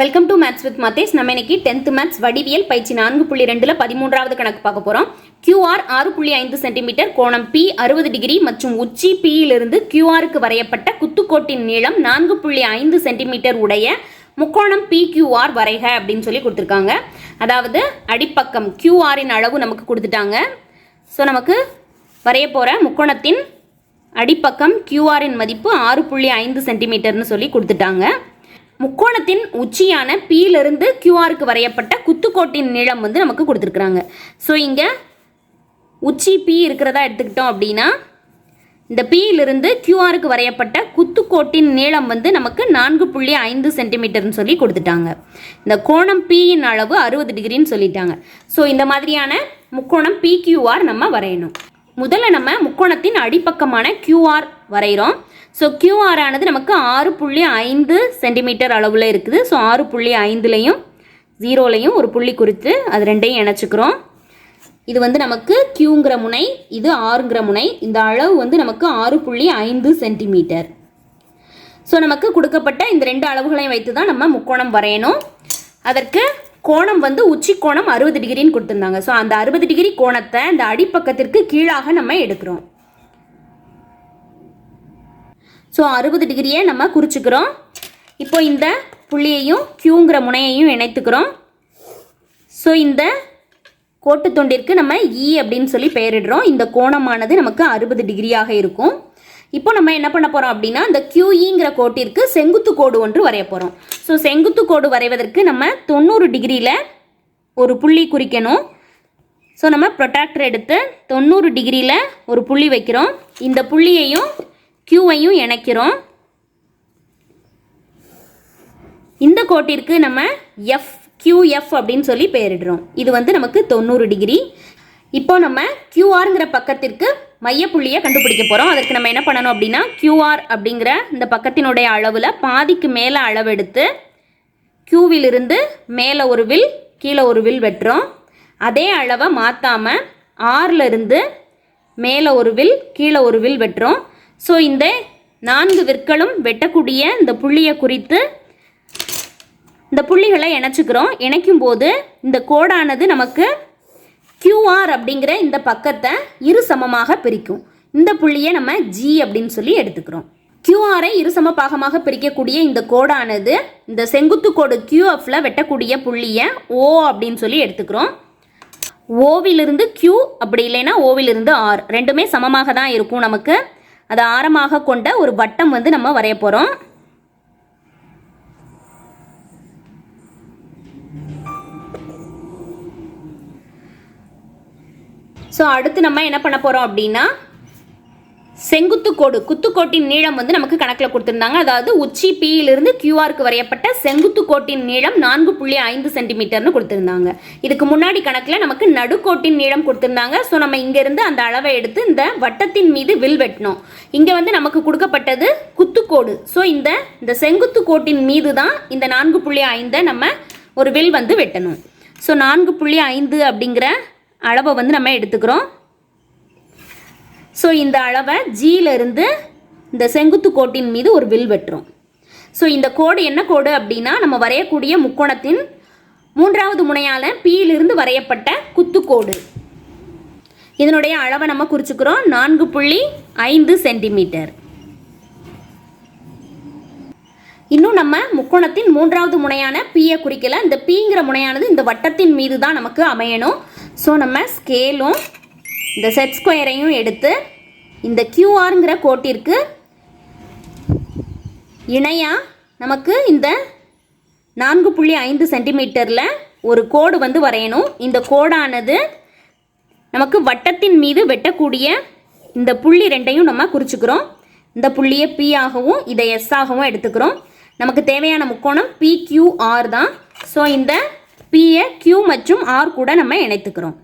Welcome to maths with Mathews நம்ம இன்னைக்கு tenth maths வடிவியல் பயிற்சி நான்கு புள்ளி ரெண்டுல பதிமூன்றாவது கணக்கு பார்க்க போறோம். கியூஆர் ஆறு புள்ளி ஐந்து சென்டிமீட்டர் கோணம் பி அறுபது டிகிரி மற்றும் உச்சி பி இலிருந்து கியூஆருக்கு வரையப்பட்ட குத்துக்கோட்டின் நீளம் நான்கு புள்ளி ஐந்து சென்டிமீட்டர் உடைய முக்கோணம் PQR வரைக அப்படின்னு சொல்லி கொடுத்துருக்காங்க. அதாவது அடிப்பக்கம் கியூஆரின் அளவு நமக்கு கொடுத்துட்டாங்க. ஸோ நமக்கு வரைய போகிற முக்கோணத்தின் அடிப்பக்கம் கியூஆரின் மதிப்பு ஆறு புள்ளி ஐந்து சென்டிமீட்டர்னு சொல்லி கொடுத்துட்டாங்க. முக்கோணத்தின் உச்சியான பியிலிருந்து கியூஆருக்கு வரையப்பட்ட குத்துக்கோட்டின் நீளம் வந்து நமக்கு கொடுத்துருக்குறாங்க. ஸோ இங்கே உச்சி பி இருக்கிறதா எடுத்துக்கிட்டோம் அப்படின்னா இந்த பியிலிருந்து கியூஆருக்கு வரையப்பட்ட குத்துக்கோட்டின் நீளம் வந்து நமக்கு நான்கு புள்ளி ஐந்து சென்டிமீட்டர்னு சொல்லி கொடுத்துட்டாங்க. இந்த கோணம் பியின் அளவு அறுபது டிகிரின்னு சொல்லிட்டாங்க. ஸோ இந்த மாதிரியான முக்கோணம் பிக்யூஆர் நம்ம வரையணும். முதல்ல நம்ம முக்கோணத்தின் அடிப்பக்கமான கியூஆர் வரைகிறோம். ஸோ கியூஆர் ஆனது நமக்கு ஆறு புள்ளி ஐந்து சென்டிமீட்டர் அளவில் இருக்குது. ஸோ ஆறு புள்ளி ஐந்துலையும் ஜீரோலையும் ஒரு புள்ளி குறித்து அது ரெண்டையும் இணைச்சிக்கிறோம். இது வந்து நமக்கு கியூங்கிற முனை இது ஆறுங்கிற முனை. இந்த அளவு வந்து நமக்கு ஆறு புள்ளி ஐந்து சென்டிமீட்டர் ஸோ நமக்கு கொடுக்கப்பட்ட இந்த ரெண்டு அளவுகளையும் வைத்து தான் நம்ம முக்கோணம் வரையணும். அதற்கு கோணம் வந்து உச்சி கோணம் அறுபது டிகிரின்னு கொடுத்துருந்தாங்க. ஸோ அந்த அறுபது டிகிரி கோணத்தை இந்த அடிப்பக்கத்திற்கு கீழாக நம்ம எடுக்கிறோம். ஸோ அறுபது டிகிரியை நம்ம குறிச்சிக்கிறோம். இப்போ இந்த புள்ளியையும் கியூங்கிற முனையையும் இணைத்துக்கிறோம். ஸோ இந்த கோட்டு துண்டிற்கு நம்ம இ அப்படின்னு சொல்லி பெயரிடுறோம். இந்த கோணமானது நமக்கு அறுபது டிகிரியாக இருக்கும். இப்போ நம்ம என்ன பண்ண போகிறோம் அப்படின்னா இந்த கியூஇங்கிற கோட்டிற்கு செங்குத்து கோடு ஒன்று வரைய போகிறோம் ஸோ செங்குத்து கோடு வரைவதற்கு நம்ம தொண்ணூறு டிகிரியில் ஒரு புள்ளி குறிக்கணும். ஸோ நம்ம ப்ரொட்டாக்டர் எடுத்து தொண்ணூறு டிகிரியில் ஒரு புள்ளி வைக்கிறோம். இந்த புள்ளியையும் கியூவையும் இணைக்கிறோம். இந்த கோட்டிற்கு நம்ம எஃப் கியூஎஃப் அப்படின்னு சொல்லி பெயரிடுறோம். இது வந்து நமக்கு தொண்ணூறு டிகிரி. இப்போ நம்ம கியூஆருங்கிற பக்கத்திற்கு மையப்புள்ளியை கண்டுபிடிக்க போகிறோம் அதற்கு நம்ம என்ன பண்ணணும் அப்படின்னா கியூஆர் அப்படிங்கிற இந்த பக்கத்தினுடைய அளவில் பாதிக்கு மேலே அளவெடுத்து கியூவிலிருந்து மேலே ஒரு வில் கீழே ஒரு வில் வெட்டுறோம். அதே அளவை மாற்றாமல் ஆறிலிருந்து மேலே ஒரு வில் கீழே ஒரு வில் வெட்டுறோம். ஸோ இந்த நான்கு விற்களும் வெட்டக்கூடிய இந்த புள்ளியை குறித்து இந்த புள்ளிகளை இணைச்சிக்கிறோம். இணைக்கும் போது இந்த கோடானது நமக்கு கியூஆர் அப்படிங்கிற இந்த பக்கத்தை இரு சமமாக பிரிக்கும். இந்த புள்ளியை நம்ம ஜி அப்படின்னு சொல்லி எடுத்துக்கிறோம். கியூஆரை இரு சம பாகமாக பிரிக்கக்கூடிய இந்த கோடானது இந்த செங்குத்து கோடு கியூஎஃப்ல வெட்டக்கூடிய புள்ளியை ஓ அப்படின்னு சொல்லி எடுத்துக்கிறோம். ஓவிலிருந்து கியூ அப்படி இல்லைன்னா ஓவிலிருந்து ஆர் ரெண்டுமே சமமாக தான் இருக்கும் நமக்கு. அதை ஆரமாக கொண்ட ஒரு வட்டம் வந்து நம்ம வரைய போகிறோம் ஸோ அடுத்து நம்ம என்ன பண்ண போகிறோம் அப்படின்னா செங்குத்து கோடு குத்துக்கோட்டின் நீளம் வந்து நமக்கு கணக்கில் கொடுத்துருந்தாங்க. அதாவது உச்சி பியிலிருந்து கியூஆருக்கு வரையப்பட்ட செங்குத்து கோட்டின் நீளம் நான்கு புள்ளி ஐந்து சென்டிமீட்டர்னு கொடுத்துருந்தாங்க. இதுக்கு முன்னாடி கணக்கில் நமக்கு நடுக்கோட்டின் நீளம் கொடுத்துருந்தாங்க. ஸோ நம்ம இங்கேருந்து அந்த அளவை எடுத்து இந்த வட்டத்தின் மீது வில் வெட்டினோம். இங்கே வந்து நமக்கு கொடுக்கப்பட்டது குத்துக்கோடு ஸோ இந்த இந்த செங்குத்து கோட்டின் மீது தான் இந்த நான்கு புள்ளி ஐந்தை நம்ம ஒரு வில் வந்து வெட்டணும். ஸோ நான்கு புள்ளி ஐந்து அப்படிங்கிற அளவை வந்து நம்ம எடுத்துக்கிறோம். ஸோ இந்த அளவை ஜியிலிருந்து இந்த செங்குத்து கோட்டின் மீது ஒரு வில் வெட்டுறோம். ஸோ இந்த கோடு என்ன கோடு அப்படின்னா நம்ம வரையக்கூடிய முக்கோணத்தின் மூன்றாவது முனையால் பியிலிருந்து வரையப்பட்ட குத்துக்கோடு இதனுடைய அளவை நம்ம குறிச்சுக்கிறோம். நான்கு புள்ளி ஐந்து சென்டிமீட்டர். இன்னும் நம்ம முக்கோணத்தின் மூன்றாவது முனையான பியை குறிக்கல. இந்த பிங்கிற முனையானது இந்த வட்டத்தின் மீது தான் நமக்கு அமையணும். ஸோ நம்ம ஸ்கேலும் இந்த செட் ஸ்கொயரையும் எடுத்து இந்த கியூஆருங்கிற கோட்டிற்கு இணையாக நமக்கு இந்த நான்கு புள்ளி ஐந்து சென்டிமீட்டரில் ஒரு கோடு வந்து வரையணும். இந்த கோடானது நமக்கு வட்டத்தின் மீது வெட்டக்கூடிய இந்த புள்ளி ரெண்டையும் நம்ம குறிச்சுக்கிறோம். இந்த புள்ளியை பி ஆகவும் இதை எஸ் ஆகவும் எடுத்துக்கிறோம். நமக்கு தேவையான முக்கோணம் PQR தான். ஸோ இந்த பிஏ கியூ மற்றும் ஆர் கூட நம்ம இணைத்துக்கிறோம்.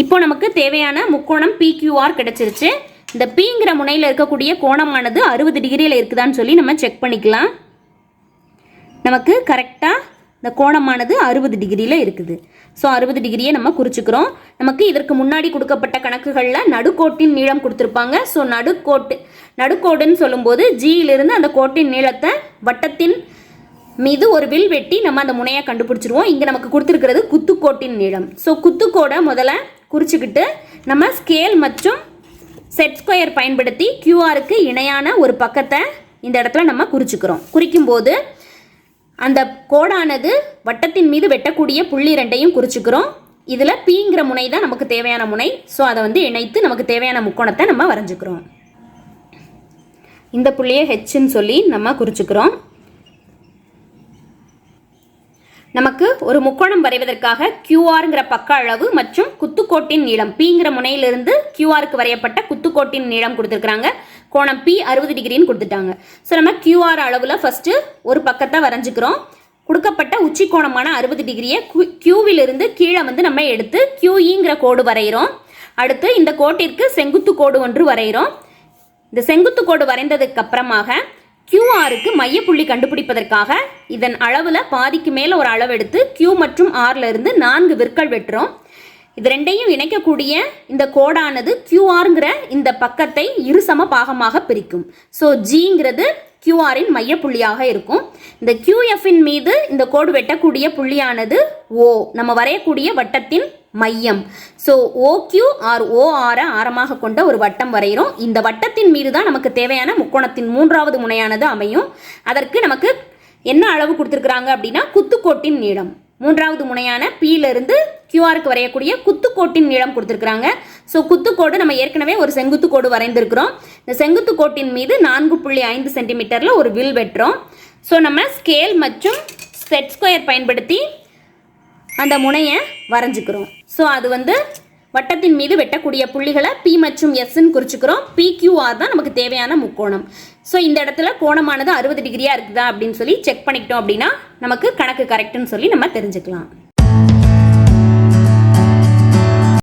இப்போ நமக்கு தேவையான முக்கோணம் பிக்யூஆர் கிடைச்சிருச்சு. இந்த பிங்கிற முனையில் இருக்கக்கூடிய கோணமானது அறுபது டிகிரியில் இருக்குதான்னு சொல்லி நம்ம செக் பண்ணிக்கலாம். நமக்கு கரெக்டாக இந்த கோணமானது அறுபது டிகிரியில் இருக்குது. ஸோ அறுபது டிகிரியை நம்ம குறிச்சுக்கிறோம். நமக்கு இதற்கு முன்னாடி கொடுக்கப்பட்ட கணக்குகளில் நடுக்கோட்டின் நீளம் கொடுத்துருப்பாங்க. ஸோ நடுக்கோட்டு நடுக்கோடுன்னு சொல்லும்போது ஜியிலிருந்து அந்த கோட்டின் நீளத்தை வட்டத்தின் மீது ஒரு வில் வெட்டி நம்ம அந்த முனையை கண்டுபிடிச்சிருவோம். இங்கே நமக்கு கொடுத்துருக்கிறது குத்துக்கோட்டின் நீளம். ஸோ குத்துக்கோடை முதல்ல குறிச்சுக்கிட்டு நம்ம ஸ்கேல் மற்றும் செட் ஸ்கொயர் பயன்படுத்தி கியூஆருக்கு இணையான ஒரு பக்கத்தை இந்த இடத்துல நம்ம குறிச்சுக்கிறோம். குறிக்கும்போது அந்த கோடானது வட்டத்தின் மீது வெட்டக்கூடிய புள்ளி ரெண்டையும் குறிச்சுக்கிறோம். இதில் பீங்கிற முனை தான் நமக்கு தேவையான முனை. ஸோ அதை வந்து இணைத்து நமக்கு தேவையான முக்கோணத்தை நம்ம வரைஞ்சிக்கிறோம். இந்த புள்ளியை ஹெச்ன்னு சொல்லி நம்ம குறிச்சுக்கிறோம். நமக்கு ஒரு முக்கோணம் வரைவதற்காக கியூஆருங்கிற பக்க அளவு மற்றும் குத்துக்கோட்டின் நீளம். பிங்கிற முனையிலிருந்து கியூஆருக்கு வரையப்பட்ட குத்துக்கோட்டின் நீளம் கொடுத்துருக்குறாங்க. கோணம் பி அறுபது டிகிரின்னு கொடுத்துட்டாங்க. ஸோ நம்ம கியூஆர் அளவில் ஃபஸ்ட்டு ஒரு பக்கத்தை வரைஞ்சிக்கிறோம். கொடுக்கப்பட்ட உச்சி கோணமான அறுபது டிகிரியை கியூவிலிருந்து கீழே வந்து நம்ம எடுத்து கியூஇங்கிற கோடு வரைகிறோம். அடுத்து இந்த கோட்டிற்கு செங்குத்து கோடு ஒன்று வரைகிறோம். இந்த செங்குத்து கோடு வரைந்ததுக்கு அப்புறமாக கியூஆருக்கு மையப்புள்ளி கண்டுபிடிப்பதற்காக இதன் அளவில் பாதிக்கு மேலே ஒரு அளவு எடுத்து கியூ மற்றும் ஆர்ல இருந்து நான்கு விற்கள் வெட்டுறோம். இது ரெண்டையும் இணைக்கக்கூடிய இந்த கோடானது கியூஆருங்கிற இந்த பக்கத்தை இருசம பாகமாக பிரிக்கும். ஸோ ஜிங்கிறது கியூஆரின் மையப்புள்ளியாக இருக்கும். இந்த கியூஎஃபின் மீது இந்த கோடு வெட்டக்கூடிய புள்ளியானது ஓ நம்ம வரையக்கூடிய வட்டத்தின் மையம். ஸோ ஓக்யூ ஆர் ஓஆரை ஆரமாக கொண்ட ஒரு வட்டம் வரைகிறோம். இந்த வட்டத்தின் மீது தான் நமக்கு தேவையான முக்கோணத்தின் மூன்றாவது முனையானது அமையும். அதற்கு நமக்கு என்ன அளவு கொடுத்துருக்குறாங்க அப்படின்னா குத்துக்கோட்டின் நீளம். மூன்றாவது முனையான பியிலிருந்து கியூஆருக்கு வரையக்கூடிய குத்துக்கோட்டின் நீளம் கொடுத்துருக்குறாங்க. ஸோ குத்துக்கோடு நம்ம ஏற்கனவே ஒரு செங்குத்து கோடு வரைந்திருக்கிறோம். இந்த செங்குத்து கோட்டின் மீது நான்கு புள்ளி ஐந்து சென்டிமீட்டரில் ஒரு வில் வெட்டுறோம். ஸோ நம்ம ஸ்கேல் மற்றும் செட் ஸ்கொயர் பயன்படுத்தி அந்த முனையை வரைஞ்சிக்கிறோம். ஸோ அது வந்து வட்டத்தின் மீது வெட்டக்கூடிய புள்ளிகளை பி மற்றும் எஸ்ன்னு குறிச்சுக்கிறோம். பிக்யூஆர் தான் நமக்கு தேவையான முக்கோணம். ஸோ இந்த இடத்துல கோணமானது அறுபது டிகிரியாக இருக்குதா அப்படின்னு சொல்லி செக் பண்ணிக்கிட்டோம் அப்படின்னா நமக்கு கணக்கு கரெக்டுன்னு சொல்லி நம்ம தெரிஞ்சுக்கலாம்.